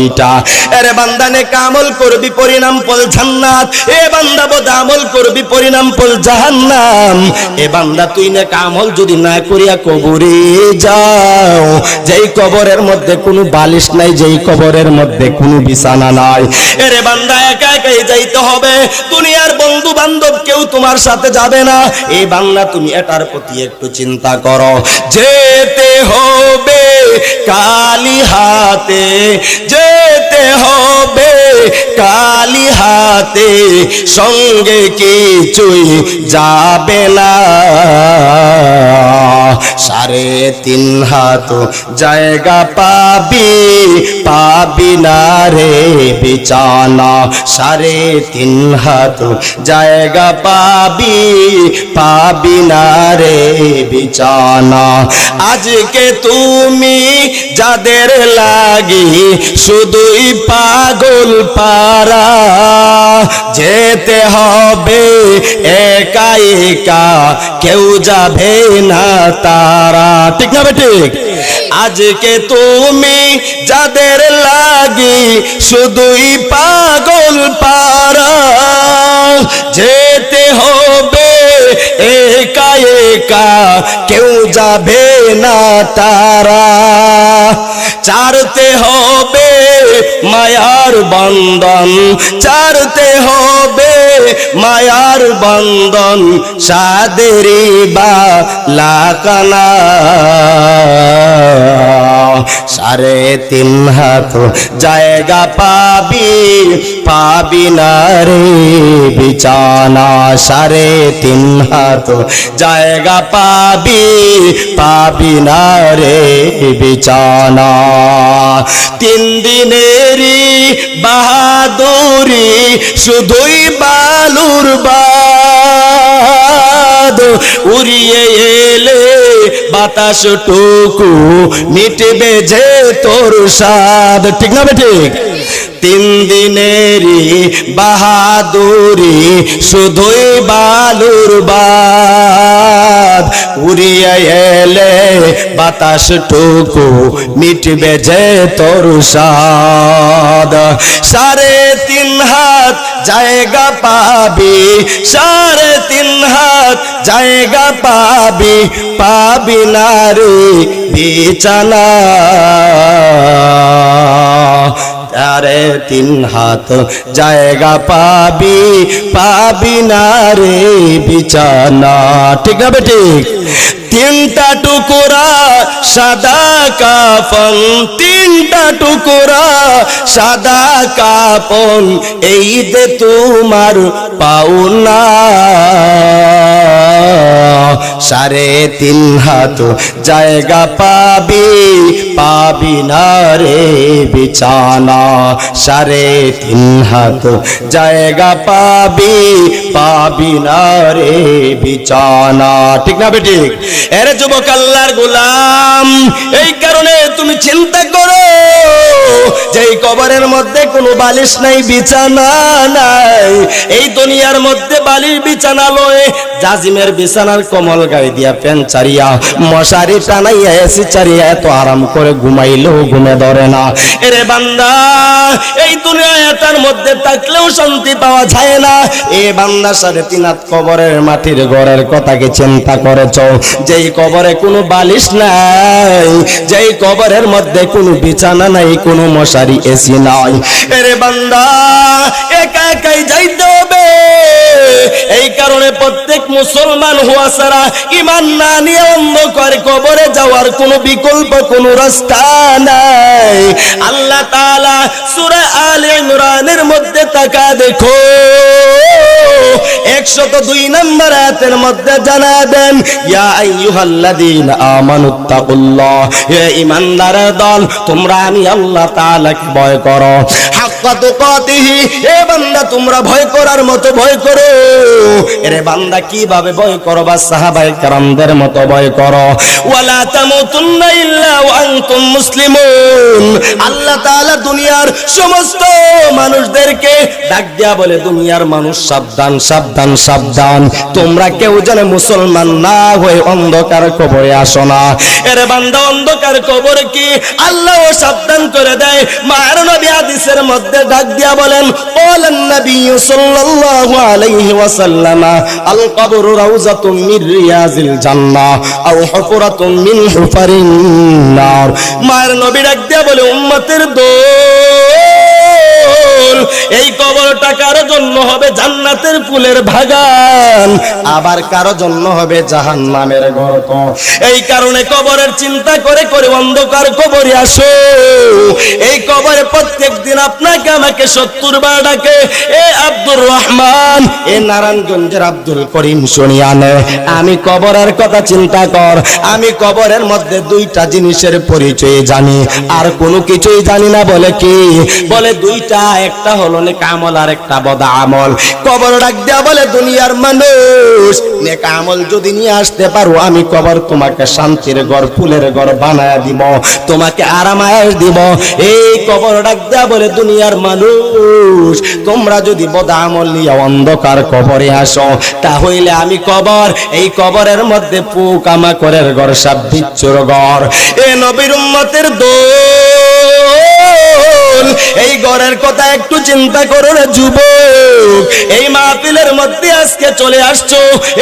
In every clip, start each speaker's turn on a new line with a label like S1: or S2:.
S1: দুইটা এরে বান্দা নে কামল করবি পরিণাম পল জান্নাত। এ বান্দা, বদ আমল করবি পরিণাম পল জাহান্নাম। এ বান্দা, তুই নে কামল যদি না করিয়া কবরে যাও। যেই কবরের মধ্যে কোনো বালিশ নাই, যেই কবরের মধ্যে কোনো বিছানা নাই। এরে বান্দা, একা একাই যাইতে হবে। দুনিয়ার বন্ধু বান্ধব কেউ তোমার সাথে যাবে না। এই বাংলা তুমি এটার প্রতি একটু চিন্তা করো। যেতে হবে কালি হাতে যেতে হবে কালি হাতে, সঙ্গে কিছুই যাবে না। সাড়ে তিন হাত জায়গা পাবি পাবি না রে বিছানা। সাড়ে তিন হাত জায়গা পাবি পাবি না রে বিছানা। আজকে তুমি যাদের লাগি শুধুই পাগল পারা যেতে হবে একা একা, কেউ যাবে না তারা। ঠিক না ঠিক? আজকে তুমি যাদের লাগি শুধুই পাগল পারা যেতে হবে একা একা, কেউ যাবে না তারা। চারতে হবে মায়ার বন্ধন চারতে হবে মায়ার বন্ধন সাদেরি বা লাকানা। সাড়ে তিন হাত জায়গা পাবি পাবি না রে বিছানা। সাড়ে তিন হাত জায়গা পাবি পাবি না রে বিছানা। তিন দিনেরই বাহাদুরি শুধুই বালুর বাদ উড়িয়ে এলে বাতাস টুকু, মিটবে যে তোর সাদ ঠিক না বে ঠিক? তিন দিনেরই বাহাদুরি, শুধুই বালুর বাদ উড়িয়ে এলে বাতাস টুকু মিটবে যে তোর স্বাদ। সাড়ে তিন হাত জায়গা পাবি, সাড়ে তিন হাত জায়গা পাবি পাবি না রে বিছানা। তারে তিন হাত জায়গা পাবি পাবি না রে বিছানা। ঠিক না বেঠিক তিনটা টুকুরা সাদা কাফন, তিনটা টুকুরা সাদা কাপন এই দে তোমার পাওনা। সাড়ে তিন হাত জায়গা পাবি পাবি না রে বিছানা। সাড়ে তিন হাত জায়গা পাবি পাবি না রে বিছানা। ঠিক না বেঠিক এরে যুবক আল্লাহর গোলাম, এই কারণে তুমি চিন্তা করো যে এই কবরের মধ্যে কোনো বালিশ নাই, বিছানা নাই, এই দুনিয়ার মধ্যে বালির বিছানা লয়ে জাজিমের বিছানার কমল গায়ে দিয়া প্যান চারিয়া, মশারি টানাইয়া এসি চারিয়া এত আরাম করে ঘুমাইলেও ঘুমে ধরে না। এরে বান্দা, এই দুনিয়াটার মধ্যে থাকলেও শান্তি পাওয়া যায় না। এ বান্দা, সাড়ে তিন হাত কবরের মাটির ঘরের কথাকে চিন্তা করেছ? যেই কবরে কোনো বালিশ নাই, যেই কবরের মধ্যে কোনো বিছানা নাই, কোনো মশারি এসি নাই। এরে বান্দা, একা একাই যাইতে হবে। এই কারণে প্রত্যেক মুসলমান হওয়া ছাড়া ইমান না নিয়ে অন্ধকার কবরে যাওয়ার কোনো বিকল্প, কোনো রাস্তা নাই। আল্লাহ তাআলা সূরা আলে ইমরানের মধ্যে তাকা দেখো। একশত দুই নম্বর আয়াতের মধ্যে ইমানদারের দল, তোমরা আমি আল্লাহ তাআলাকে ভয় করো। দুনিয়ার সমস্ত মানুষদেরকে ডাক দেয়া বলে, দুনিয়ার মানুষ সাবধান সাবধান সাবধান। তোমরা কেউ যেন মুসলমান না হয়ে অন্ধকার কবরে আসো না। এরে বান্দা, অন্ধকার কবর কি আল্লাহ সাবধান করে দেয়? মায়ের নবী মধ্যে ডাক দিয়া বলেন বলেন নবী সাল্লাল্লাহু আলাইহি ওয়াসাল্লাম, আল কবর রাউজাতুম মির রিয়াজিল জান্নাহ, আও হুফরাতুম মিন হুফারিন নার। মায়ের নবী ডাক দিয়া বলে, উম্মতের দোল এই কবরটা কারও জন্য হবে? জান্নাতের ফুলের বাগান। আবার কারও জন্য হবে? জাহান্নামের গর্ত। এই কারণে কবরের চিন্তা করে করে অন্ধকার কবরে আসো। এই কবরে প্রত্যেক দিন আপনাকে, আমাকে সত্তর বার ডাকে, এ আব্দুর রহমান, এ নারায়ণগঞ্জের আব্দুল করিম শুনিয়ানে আমি কবরের কথা চিন্তা কর। আমি কবরের মধ্যে দুইটা জিনিসের পরিচয় জানি। আর কোনো কিছুই জানি না বলে কি? বলে দুইটা একটা হলো নেক আমল আর একটা বদা আমল। কবর ডাক দেয়া বলে, দুনিয়ার মানুষ, নেক আমল যদি নিয়ে আসতে পারো, আমি কবর তোমাকে শান্তির ঘর, ফুলের ঘর বানায় দিব, তোমাকে আরামায়াস দিব। এই কবর ডাক দেয়া বলে, দুনিয়ার মানুষ, তোমরা যদি বদা আমল নিয়ে অন্ধকার কবরে আসো তাহলে আমি কবর, এই কবরের মধ্যে পোকামা করের ঘর সাপ বিচ্ছুর ঘর। এ নবীর উম্মতের দোল এই ঘরের কথা একটু চিন্তা করো রে যুবক। এই মাহফিলের মধ্যে আজকে চলে আসছো।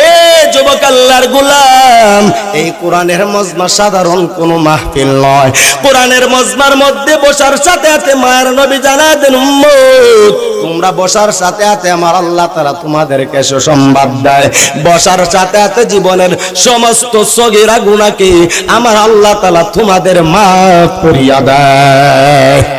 S1: এ যুবক আল্লাহর গোলাম, এই কোরআনের মজমা সাধারণ কোনো মাহফিল নয়। কোরআনের মজমার মধ্যে বসার সাথে সাথে মায়ের নবী জানা দেন তোমরা বসার সাথে সাথে আমার আল্লাহ তারা তোমাদেরকে সুসংবাদ দেয়। বসার সাথে সাথে জীবনের সমস্ত সগিরা গুণাকে আমার আল্লাহ তালা তোমাদের মাফ করিয়া দেয়।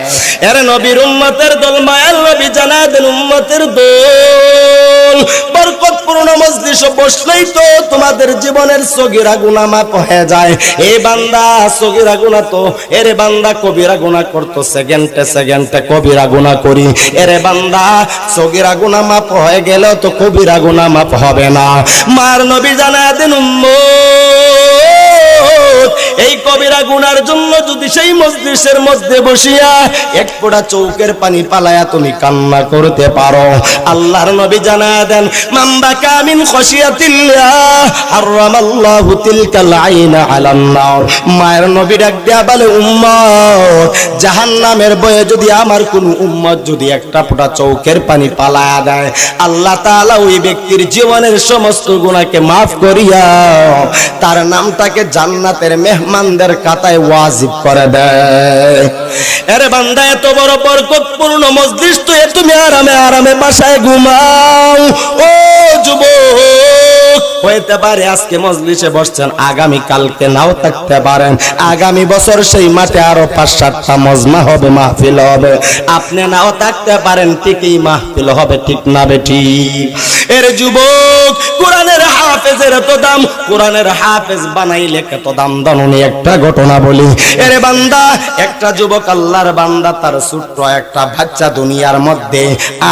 S1: এর নবীর উম্মতের দল, মায়ের নবী জানা দেন উম্মতের দল। বরকতপূর্ণ মজলিস বসলেই তো তোমাদের জীবনের সগিরা গুণা মাপ হয়ে যায়। এই বান্দা সগিরা গুণা তো, এরে বান্দা কবিরা গুণা করতো, সেকেন্ডে সেকেন্ডে কবিরা গুণা করি। এরে বান্দা সগিরা গুণা মাপ হয়ে গেল তো কবিরা গুণা মাপ হবে না। মার নবী জানা দেন উম্মত এই কবিরা গুনার জন্য যদি সেই মজলিসের মধ্যে বসিয়া এক ফোঁটা চৌকের পানি পালায়া তুমি কান্না করতে পারো। আল্লাহর নবী জানা দেন, মাম্বা কামিন খসিয়াতিল্লাহ হারামাল্লাহু তিলকাল আইনা আলান নার। মায়ের নবী ডাক দেয়া বলে, উম্মত, জাহান্নামের বয়ে যদি আমার কোন উম্মত যদি একটা ফোঁটা চৌকের পানি পালায়া দেয়, আল্লাহ তাআলা ওই ব্যক্তির জীবনের সমস্ত গুনাহকে মাফ করিয়া, তার নামটাকে জান্নাতের মেহমানদের কাতায় ওয়াজিব করে দেয়। আরে বান্দা, এত বড় বরকতপূর্ণ মজলিস তো তুমি আরামে আরামে বাসায় ঘুমাও। ও যুবক হইতে পারে আজকে মজলিসে বসছেন, আগামী কালকে নাও থাকতে পারেন। আগামী বছর সেই মাঠে আরও পাঁচ সাতটা মজমা হবে, মাহফিল হবে। আপনি নাও থাকতে পারেন, ঠিকই মাহফিল হবে, ঠিক না বেটি এর যুবক, কোরআনের হাফেজের এত দাম, কোরআনের হাফেজ বানাইলে কত দাম? দানুনি একটা ঘটনা বলি। এর বান্দা, একটা যুবক আল্লাহর বান্দা, তার ছোট্ট একটা বাচ্চা দুনিয়ার মধ্যে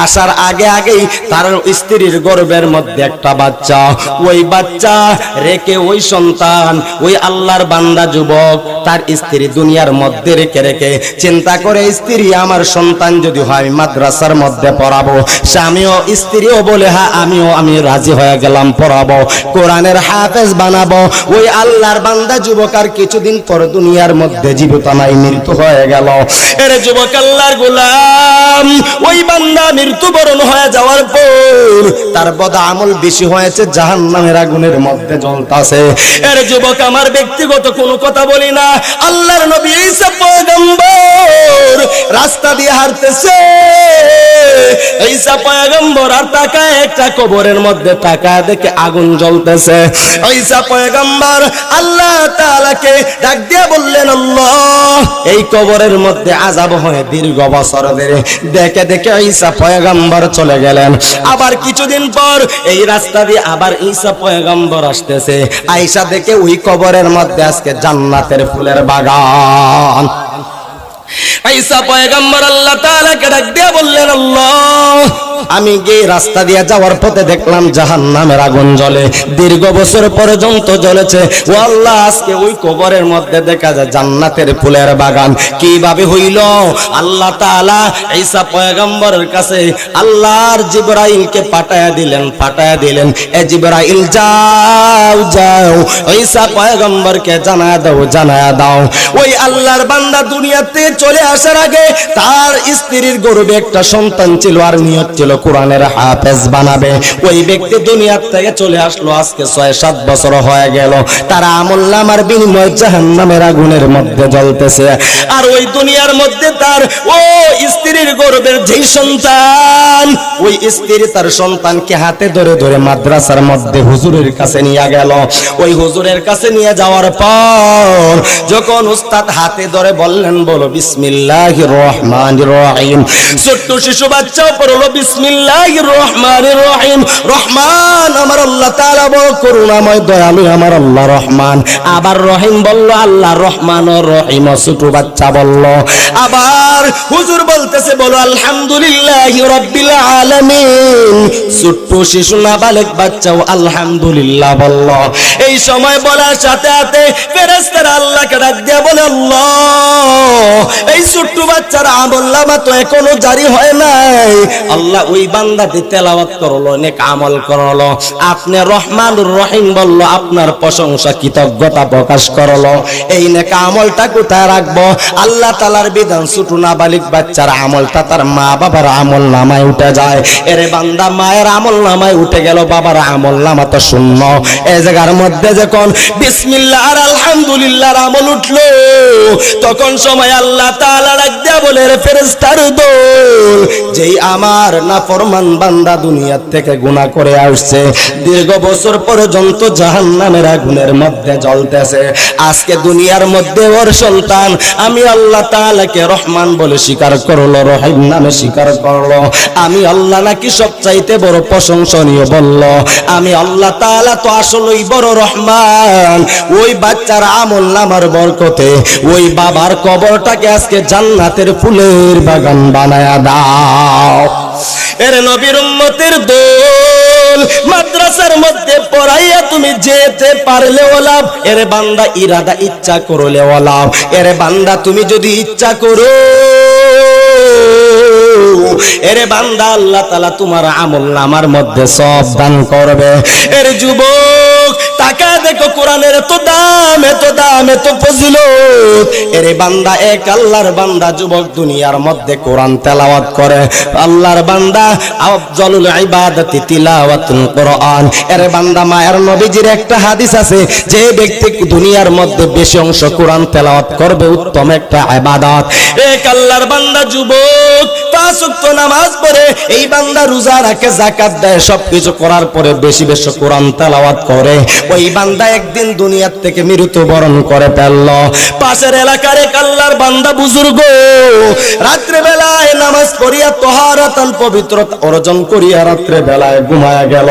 S1: আসার আগে আগেই তার স্ত্রীর গর্বের মধ্যে একটা বাচ্চা, ওই বাচ্চা, রেখে ওই সন্তান, ওই আল্লাহর বান্দা যুবক, তার স্ত্রী দুনিয়ার মধ্যে রেখে রেখে চিন্তা করে, স্ত্রী, আমার সন্তান যদি হয় মাদ্রাসার মধ্যে পড়াবো। স্বামীও স্ত্রীও বলে হ্যাঁ আমিও, আমি রাজি হয়ে গেলাম, পড়াবো। কোরআনের হাফেজ বানাবো। ওই আল্লাহর বান্দা যুবক আর কিছুদিন পর দুনিয়ার মধ্যে জীবিত নাই, মৃত্যু হয়ে গেল। এর যুবক আল্লাহর গোলাম, ওই বান্দা মৃত্যুবরণ হয়ে যাওয়ার পর তার বদা আমল বেশি হয়েছে জাহান নামের আগুনের মধ্যে জ্বলতাছে। এর যুবক আমার ব্যক্তিগত কোনো কথা বলি না। আল্লাহর নবী ঈসা পয়গম্বর রাস্তা দিয়ে হাঁটতেছে। ঈসা পয়গম্বর আর তাকায় একটা কবরের মধ্যে তাকায় দেখে আগুন জ্বলতেছে। ঈসা পয়গম্বর আল্লাহ তাআলাকে ডাক দিয়ে বললেন, আল্লাহ, এই কবরের মধ্যে আযাব হয়ে দীর্ঘ বছর ধরে। দেখে দেখে ঈসা পয়গম্বর চলে গেলেন। আবার কিছুদিন পর এই রাস্তা দিয়ে আবার ঈসা পয়গম্বর আসতেছে। আয়েশা দেখে ওই কবরের মধ্যে আজকে জান্নাতের ফুলের বাগান। ঈসা পয়গম্বর আল্লাহ তাআলাকে ডাক দিয়ে বললেন, আল্লাহ আমি গিয়ে রাস্তা দিয়ে যাওয়ার পথে দেখলাম জাহান নামের আগুন জ্বলে। দীর্ঘ বছর পর্যন্ত জ্বলেছে। ও আল্লাহ, আজকে ওই কবরের মধ্যে দেখা যায় জান্নাতের ফুলের বাগান। কীভাবে হইল? আল্লাহ তাআলা ঈসা পয়গম্বরের কাছে আল্লাহর জিবরাইলকে পাঠায়া দিলেন পাঠায়া দিলেন, এ জিবরাইল, যাও যাও। ঈসা পয়গম্বরকে জানা দাও জানা দাও। ওই আল্লাহর বান্দা দুনিয়াতে চলে আসার আগে তার স্ত্রীর গর্ভে একটা সন্তান ছিল আর নিয়ত ছিল কোরআনের হাফেজ বানাবে। ওই ব্যক্তি দুনিয়ার থেকে চলে আসলো, আজকে ছয়, সাত বছর হয়ে গেল। তার আমল নামার বিনিময় জাহান্নামের আগুনের মধ্যে জ্বলতেছে। আর ওই দুনিয়ার মধ্যে তার, ও স্ত্রীর গর্ভের যেই সন্তান, ওই স্ত্রী তার সন্তানকে হাতে ধরে ধরে মাদ্রাসার মধ্যে হুজুরের কাছে নিয়ে গেল। ওই হুজুরের কাছে নিয়ে যাওয়ার পর যখন উস্তাদ হাতে ধরে বললেন, বলো বিসমিল্লাহ রহমান রহিম। ছোট্ট শিশু বাচ্চাও পড়ল বিসমিল্লাহ রহমান রহিম। রহমান, আমার আল্লাহ তাআলা বড় করুণাময়, দয়ালু, আমার আল্লাহ রহমান। আবার রহিম বলল, আল্লাহ রহমান রহিম ছোট বাচ্চা বলল। আবার হুজুর বলতেছে, বলো, আলহামদুলিল্লাহ রব্বিল আলামিন। ছোট্ট শিশু নাবালেক বাচ্চাও আলহামদুলিল্লাহ বলল। এই সময় বলার সাথে সাথে ফেরেশতারা আল্লাহকে ডাক দিয়ে বলে, আল্লাহ, এই ছোট্ট বাচ্চার আমল নামা তো এখনও জারি হয় নাই। আল্লাহ ওই বান্দাতে তেলাওয়াত করল, নেক আমল করল। আপনি রহমানুর রহিম বলল, আপনার প্রশংসা কৃতজ্ঞতা প্রকাশ করল। এই নেক আমলটা কোথায় রাখব? আল্লাহ তালার বিধান, ছোট নাবালিক বাচ্চার আমলটা তার মা বাবার আমল নামায় উঠে যায়। এরে বান্দা, মায়ের আমল নামায় উঠে গেল, বাবার আমল নামা তো শূন্য। এই জায়গার মধ্যে যখন বিসমিল্লাহ আর আলহামদুলিল্লাহর আমল উঠল, তখন সময় আল্লাহ তাআলা ডাক দিয়া বলে, রে ফেরেশতার দোল, যেই আমার না ফরমান বান্দা দুনিয়ার থেকে গুনাহ করে আসছে। দীর্ঘ বছর পর্যন্ত জাহান্নামের আগুনের মধ্যে জ্বলতেছে। আজকে দুনিয়ার মধ্যে ওর সন্তান, আমি আল্লাহ তাআলাকে রহমান বলে স্বীকার করল, রহিম নামে স্বীকার করল। আমি আল্লাহ নাকি সবচাইতে বড় প্রশংসনীয় বলল, আমি আল্লাহ তো আসলেই বড় রহমান। ওই বাচ্চার আমল নামার বরকতে, ওই বাবার কবরটাকে আজকে জান্নাতের ফুলের বাগান বানায়া দাও। এর নবীর উম্মতের দোল, মাদ্রাসার মধ্যে পড়াইয়া তুমি যেতে পারলে এর বান্দা ইরাদা ইচ্ছা করলে ওলাভ এর বান্দা তুমি যদি ইচ্ছা করো, এরে বান্দা আল্লাহ তালা তোমার আমল নামার মধ্যে সব দান করবে। এর যুবক টাকা দেখো কোরআনের দাম, এত দাম, এত এরে বান্দা, এক আল্লাহর বান্দা যুবক দুনিয়ার মধ্যে কোরআন তেলাওয়াত করে। আল্লাহর বান্দা, আফজলুল তিলাওয়াতুল কোরআন। এরে বান্দা, মায়ের নবীজির একটা হাদিস আছে, যে ব্যক্তি দুনিয়ার মধ্যে বেশি অংশ কোরআন তেলাওয়াত করবে, উত্তম একটা ইবাদত এক আল্লাহর বান্দা যুবক পাঁচ নামাজ পড়ে এই বান্দা রোজা রাখে দেয়, সবকিছু করার পরে বেশি বেশি কোরআন করে। ওই বান্দা একদিন দুনিয়ার থেকে মৃত্যুবরণ করে ফেলল। পাশের এলাকার এক আল্লাহর বান্দা বুজুর্গ রাত্রে বেলায় নামাজ পড়িয়া তোহারাতান পবিত্রতা অর্জন করিয়া রাত্রে বেলায় ঘুমায়া গেল।